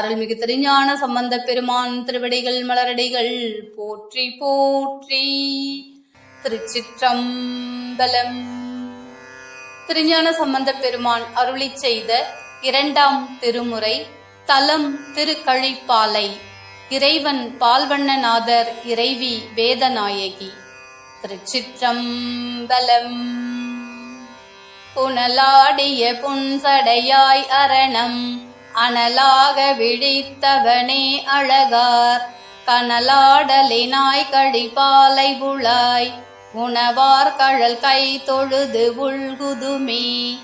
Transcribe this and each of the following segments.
அருள்மிகு திருஞான சம்பந்த பெருமான் திருவடிகள் மலரடிகள் போற்றி போற்றி. திருச்சிற்றம்பலம். திருஞான சம்பந்த பெருமான் அருளிச் செய்த இரண்டாம் திருமுறை தலம் திருக்கழிப்பாலை இறைவன் பால்வண்ணநாதர் இறைவி வேதநாயகி. திருச்சிற்றம்பலம். புனலாடிய புன்சடையாய் அரணம் அனலாக விழித்தவனே அழகார். கனலாடலினாய் கழிப்பாலை புழாய் உணவார் கழல் கை தொழுது உள்குதுமே.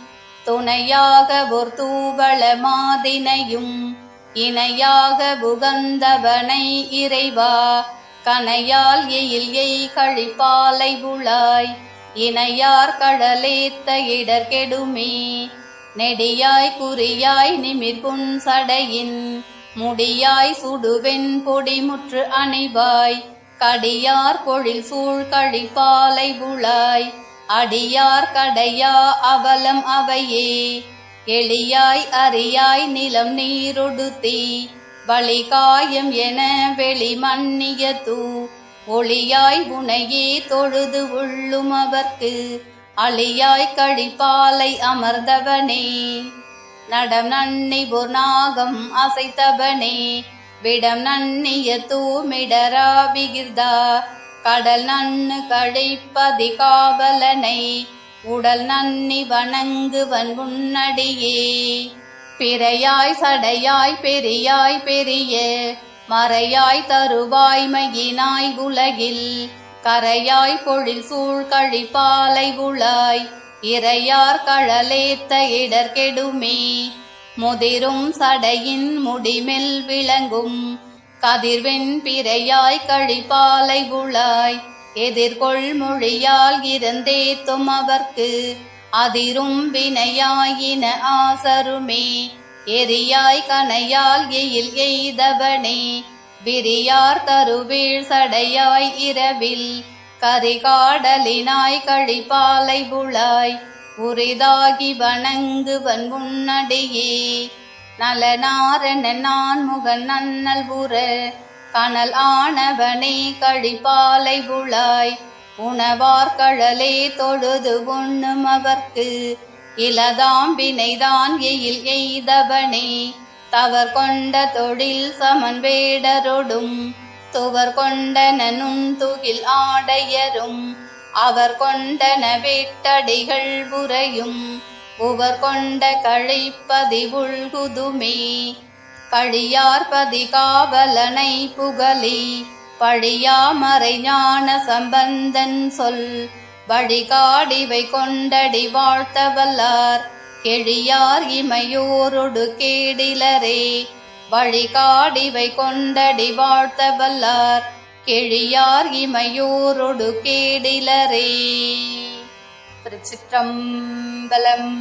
துணையாக ஒரு தூவள மாதினையும். இணையாக புகந்தவனை இறைவா. கனையால் எயில் எய் கழிப்பாலை புழாய் இணையார் கடலேத்த இடர்கெடுமே. நெடியாய் குறியாய் நிமிர்குன் சடையின் முடியாய் சுடுவெண் பொடிமுற்று அணிவாய் கடியார் பொழில் சூழ் கழிப்பாலை புலாய் அடியார் கடையா அவலம் அவையே எளியாய் அறியாய் நிலம் நீரொடுத்தி வழிகாயம் என வெளி மன்னிய தூ ஒளியாய் உனையே தொழுது உள்ளும் அவர்க்கு அழியாய் கழிப்பாலை அமர்ந்தவனே. நடம் நன்னி நாகம் அசைத்தவனே. விடம் நன்னிய தூமிடரா விகிர்தா கடல் நன்னு கழிப்பதி காவலனை. உடல் நன்னி வணங்குவன் உன்னடியே பிறையாய் சடையாய் பெரியாய் பெரிய. மறையாய் தருவாய் மகினாய் உலகில். கரையாய் பொழில் சூழ் கழிப்பாலை உளாய் இறையார் கழலேத்த இடர்கெடுமே முதிரும் சடையின் முடிமெல் விளங்கும். கதிர்வெண் பிறையாய் கழிப்பாலை உளாய் எதிர்கொள் மொழியால் இருந்தேத்தும் அவர்க்கு. அதிரும் வினையாயின ஆசருமே. எரியாய் கனையால் எயில் எய்தவனே. விரியார் தருவீழ் சடையாய் இரவில் கரிகாடலினாய் கழிப்பாலை புலாய் உரிதாகி வணங்குவன் முன்னடியே நலனாரண நான் முகன் நன்னல் புற கனல் ஆனவனே கழிப்பாலை புலாய் உணவார்கழலே தொழுது உண்ணும் அவர்க்கு இலதாம்பினைதான் எயில் எய்தவனே. தவர் கொண்ட தொழில் சமன் வேடரொடும் துவர் கொண்டனும் துகில் ஆடையரும் அவர் கொண்டன வேட்டடிகள் புரையும் உவர் கொண்ட கழிப்பதிவுள்குதுமே உள்குதுமே கழியார்பதி காவலனை புகழி பழியாமறை ஞான சம்பந்தன் சொல் வழிகாடிவை கொண்டடி வாழ்த்தவல்லார். கெழியார் இமையோரொடு கேடிலரே வழிகாடிவை கொண்டடி வாழ்த்தவல்லார் கெழியார் இமையோரொடு கேடிலரே. திருச்சிற்றம்பலம்